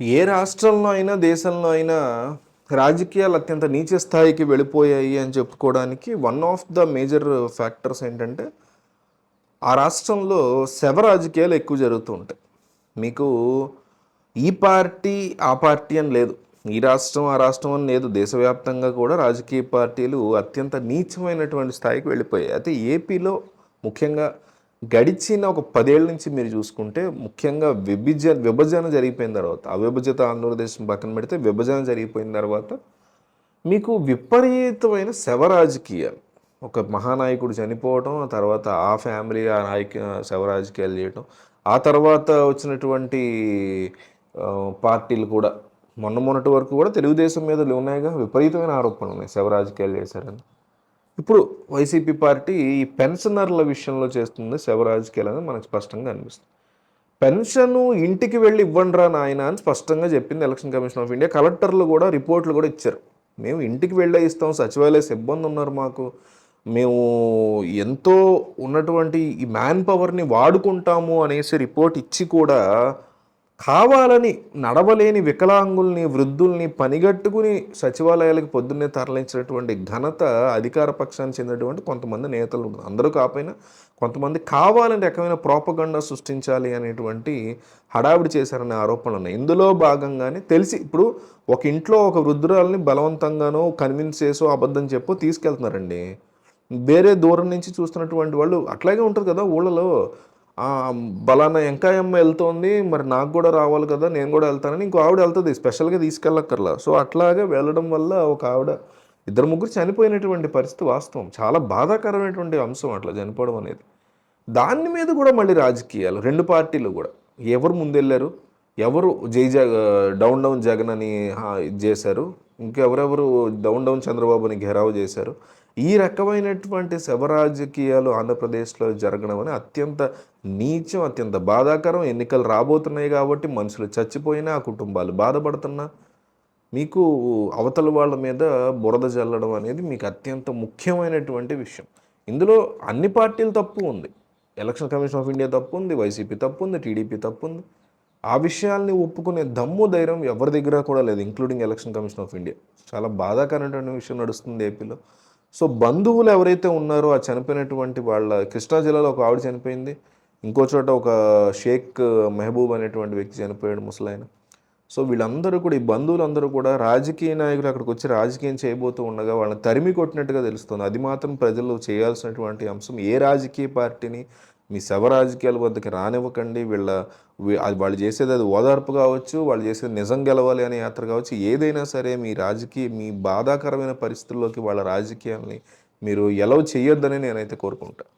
ఏ రాష్ట్రంలో అయినా దేశంలో అయినా రాజకీయాలు అత్యంత నీచ స్థాయికి వెళ్ళిపోయాయి అని చెప్పుకోవడానికి one of the major factors ఏంటంటే ఆ రాష్ట్రంలో శవ రాజకీయాలు ఎక్కువ జరుగుతూ ఉంటాయి. మీకు ఈ పార్టీ ఆ పార్టీ అని లేదు. ఈ రాష్ట్రం ఆ రాష్ట్రం అని లేదు. దేశవ్యాప్తంగా కూడా రాజకీయ పార్టీలు అత్యంత నీచమైనటువంటి స్థాయికి వెళ్ళిపోయాయి. అయితే ఏపీలో ముఖ్యంగా గడిచిన ఒక పదేళ్ళ నుంచి మీరు చూసుకుంటే ముఖ్యంగా విభజన విభజన జరిగిపోయిన తర్వాత అవిభజిత ఆంధ్రప్రదేశ్ పక్కన పెడితే విభజన జరిగిపోయిన తర్వాత మీకు విపరీతమైన శవరాజకీయాలు. ఒక మహానాయకుడు చనిపోవటం ఆ తర్వాత ఆ ఫ్యామిలీ ఆ నాయక శవరాజకీయాలు చేయటం ఆ తర్వాత వచ్చినటువంటి పార్టీలు కూడా మొన్న మొన్నటి వరకు కూడా తెలుగుదేశం మీద ఉన్నాయిగా విపరీతమైన ఆరోపణలు ఉన్నాయి శవరాజకీయాలు చేశారని. ఇప్పుడు వైసీపీ పార్టీ ఈ పెన్షనర్ల విషయంలో చేస్తుంది శవ మనకు స్పష్టంగా అనిపిస్తుంది. పెన్షన్ ఇంటికి వెళ్ళి ఇవ్వండిరా నాయన అని స్పష్టంగా చెప్పింది ఎలక్షన్ కమిషన్ ఆఫ్ ఇండియా. కలెక్టర్లు కూడా రిపోర్ట్లు కూడా ఇచ్చారు. మేము ఇంటికి వెళ్ళే ఇస్తాం సచివాలయ సిబ్బంది ఉన్నారు మాకు. మేము ఎంతో ఉన్నటువంటి ఈ మ్యాన్ పవర్ని వాడుకుంటాము అనేసి రిపోర్ట్ ఇచ్చి కూడా కావాలని నడవలేని వికలాంగుల్ని వృద్ధుల్ని పనిగట్టుకుని సచివాలయాలకు పొద్దున్నే తరలించినటువంటి ఘనత అధికార పక్షానికి చెందినటువంటి కొంతమంది నేతలు ఉంటుంది అందరూ కాకపోయినా కొంతమంది కావాలని రకమైన ప్రోపగండా సృష్టించాలి అనేటువంటి హడావిడి చేశారనే ఆరోపణలు ఉన్నాయి. ఇందులో భాగంగానే తెలిసి ఇప్పుడు ఒక ఇంట్లో ఒక వృద్ధురాలని బలవంతంగానో కన్విన్స్ చేసో అబద్ధం చెప్పో తీసుకెళ్తున్నారండి. వేరే దూరం నుంచి చూస్తున్నటువంటి వాళ్ళు అట్లాగే ఉంటుంది కదా ఊళ్ళలో. బలానా ఎంకాయమ్మ వెళ్తోంది మరి నాకు కూడా రావాలి కదా నేను కూడా వెళ్తానని ఇంకో ఆవిడ వెళ్తుంది స్పెషల్గా తీసుకెళ్ళక్కర్లా. సో అట్లాగే వెళ్ళడం వల్ల ఒక ఆవిడ ఇద్దరు ముగ్గురు చనిపోయినటువంటి పరిస్థితి వాస్తవం. చాలా బాధాకరమైనటువంటి అంశం అట్లా చనిపోవడం అనేది. దాని మీద కూడా మళ్ళీ రాజకీయాలు రెండు పార్టీలు కూడా. ఎవరు ముందెళ్ళారు? ఎవరు జై జగ డౌన్ డౌన్ జగన్ అని ఇది చేశారు. ఇంకెవరెవరు డౌన్ డౌన్ చంద్రబాబుని ఘెరావు చేశారు. ఈ రకమైనటువంటి శవ రాజకీయాలు ఆంధ్రప్రదేశ్లో జరగడం అని అత్యంత నీచం అత్యంత బాధాకరం ఎన్నికలు రాబోతున్నాయి కాబట్టి మనుషులు చచ్చిపోయినా ఆ కుటుంబాలు బాధపడుతున్నా మీకు అవతల వాళ్ళ మీద బురద జల్లడం అనేది మీకు అత్యంత ముఖ్యమైనటువంటి విషయం. ఇందులో అన్ని పార్టీలు తప్పు ఉంది. ఎలక్షన్ కమిషన్ ఆఫ్ ఇండియా తప్పు ఉంది వైసీపీ తప్పు ఉంది టీడీపీ తప్పు ఉంది. ఆ విషయాల్ని ఒప్పుకునే దమ్ము ధైర్యం ఎవరి దగ్గర కూడా లేదు including election commission of India చాలా బాధాకరమైనటువంటి విషయం నడుస్తుంది ఏపీలో సో బంధువులు ఎవరైతే ఉన్నారో ఆ చనిపోయినటువంటి వాళ్ళ కృష్ణా జిల్లాలో ఒక ఆవిడ చనిపోయింది. ఇంకో చోట ఒక షేక్ మెహబూబ్ అనేటువంటి వ్యక్తి చనిపోయాడు ముసలాయన. సో వీళ్ళందరూ కూడా ఈ బంధువులందరూ కూడా రాజకీయ నాయకులు అక్కడికి వచ్చి రాజకీయం చేయబోతూ ఉండగా వాళ్ళని తరిమి కొట్టినట్టుగా తెలుస్తుంది. అది మాత్రం ప్రజలు చేయాల్సినటువంటి అంశం. ఏ రాజకీయ పార్టీని మీ శవ రాజకీయాల వద్దకి రానివ్వకండి. వీళ్ళ అది వాళ్ళు చేసేది అది ఓదార్పు కావచ్చు వాళ్ళు చేసేది నిజం గెలవాలి అనే యాత్ర కావచ్చు. ఏదైనా సరే మీ రాజకీయ మీ బాధాకరమైన పరిస్థితుల్లోకి వాళ్ళ రాజకీయాల్ని మీరు ఎలవ్ చేయొద్దని నేనైతే కోరుకుంటాను